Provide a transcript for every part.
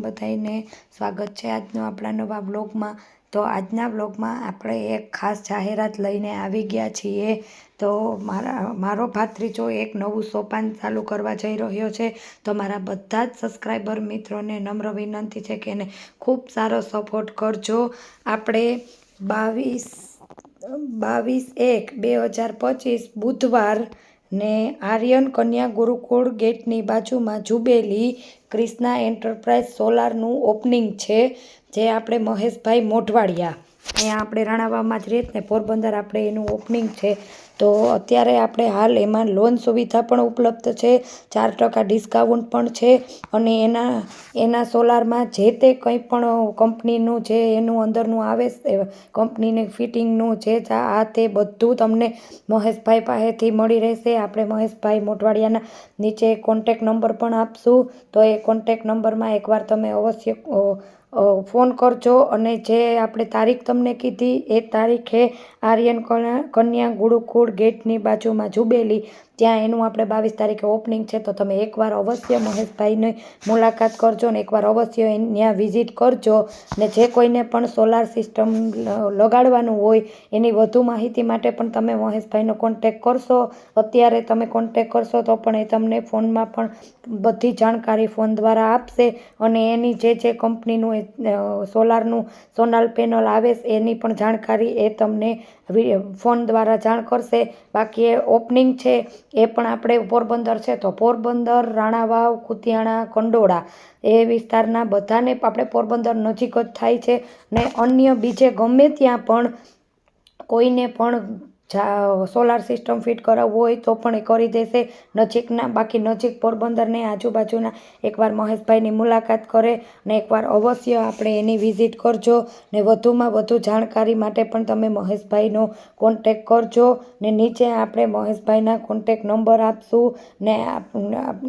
બધાને સ્વાગત છે આજનો આપણા નવા બ્લોગમાં તો આજના બ્લોગમાં આપણે એક ખાસ જાહેરાત લઈને આવી ગયા છીએ. તો મારા, મારો ભાત્રીજો એક નવું સોપાન ચાલુ કરવા જઈ રહ્યો છે. તો મારા બધા જ સબસ્ક્રાઈબર મિત્રોને નમ્ર વિનંતી છે કે એને ખૂબ સારો સપોર્ટ કરજો. આપણે બાવીસ બાવીસ એક બે હજાર પચીસ બુધવાર ને આર્યન કન્યા ગુરુકુળ ગેટની બાજુમાં જુબેલી ક્રિષ્ના એન્ટરપ્રાઇઝ સોલારનું ઓપનિંગ છે, જે આપણે મહેશભાઈ મોઢવાડિયા અહીંયા આપણે રાણાવામાં જ રહીએ ને પોરબંદર આપણે એનું ઓપનિંગ છે. તો અત્યારે આપણે હાલ એમાં લોન સુવિધા પણ ઉપલબ્ધ છે. ચાર ટકા ડિસ્કાઉન્ટ પણ છે. અને એના એના સોલારમાં જે તે કંઈ પણ કંપનીનું જે એનું અંદરનું આવે કંપનીની ફિટિંગનું જે આ તે બધું તમને મહેશભાઈ પાસેથી મળી રહેશે. આપણે મહેશભાઈ મોટવાડિયાના નીચે કોન્ટેક નંબર પણ આપશું. તો એ કોન્ટેક નંબરમાં એકવાર તમે અવશ્ય ફોન કરજો અને જે આપણે તારીખ તમને કીધી એ તારીખે આર્યન કન્યા ગુરુકુળ ગેટની બાજુમાં જુબેલી ત્યાં એનું આપણે બાવીસ તારીખે ઓપનિંગ છે, તો તમે એકવાર અવશ્ય મહેશભાઈની મુલાકાત કરજો ને એકવાર અવશ્ય ત્યાં વિઝિટ કરજો. ને જે કોઈને પણ સોલાર સિસ્ટમ લગાડવાનું હોય, એની વધુ માહિતી માટે પણ તમે મહેશભાઈનો કોન્ટેક કરશો. અત્યારે તમે કોન્ટેક કરશો તો પણ એ તમને ફોનમાં પણ બધી જાણકારી ફોન દ્વારા આપશે અને એની જે જે કંપનીનું સોલારનું સોનાલ પેનલ આવે એની પણ જાણકારી એ તમને ફોન દ્વારા જાણ કરશે. બાકી એ ઓપનિંગ છે એ પણ આપણે પોરબંદર છે. તો પોરબંદર, રાણાવાવ, કુતિયાણા, કંડોળા એ વિસ્તારના બધાને આપણે પોરબંદર નજીક જ થાય છે. ને અન્ય બીજે ગમે ત્યાં પણ કોઈને પણ સોલાર સિસ્ટમ ફિટ કરાવવું હોય તો પણ એ કરી દેશે. નજીકના, બાકી નજીક પોરબંદરને આજુબાજુના એકવાર મહેશભાઈની મુલાકાત કરે ને એકવાર અવશ્ય આપણે એની વિઝિટ કરજો ને વધુમાં વધુ જાણકારી માટે પણ તમે મહેશભાઈનો કોન્ટેક કરજો ને નીચે આપણે મહેશભાઈના કોન્ટેક નંબર આપશું ને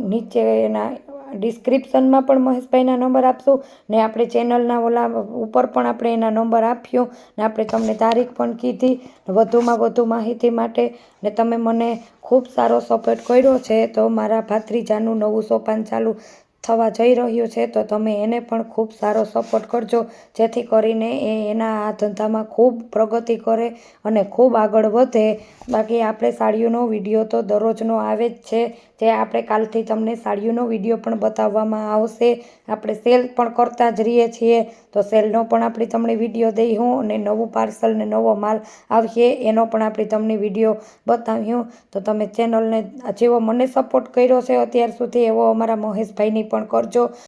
નીચે એના ડિસ્ક્રિપ્શનમાં પણ મહેશભાઈના નંબર આપશું. ને આપણે ચેનલના ઓલા ઉપર પણ આપણે એના નંબર આપ્યો. ને આપણે તમને તારીખ પણ કીધી. વધુમાં વધુ માહિતી માટે. ને તમે મને ખૂબ સારો સપોર્ટ કર્યો છે. તો મારા ભાત્રીજાનું નવું સોપાન ચાલુ થવા જઈ રહ્યું છે. તો તમે એને પણ ખૂબ સારો સપોર્ટ કરજો. જેથી કરીને એ એના આ ધંધામાં ખૂબ પ્રગતિ કરે અને ખૂબ આગળ વધે. બાકી આપણે સાડીઓનો વીડિયો તો દરરોજનો આવે જ છે. જે આપણે કાલથી તમને સાડીઓનો વીડિયો પણ બતાવવામાં આવશે. આપણે સેલ પણ કરતા જ રહીએ છીએ. તો સેલનો પણ આપણે તમને વીડિયો દઈશું અને નવું પાર્સલ ને નવો માલ આવશે, એનો પણ આપણે તમને વીડિયો બતાવ્યું. તો તમે ચેનલને, જેવો મને સપોર્ટ કર્યો છે અત્યાર સુધી, એવો અમારા મહેશભાઈની પણ કરજો.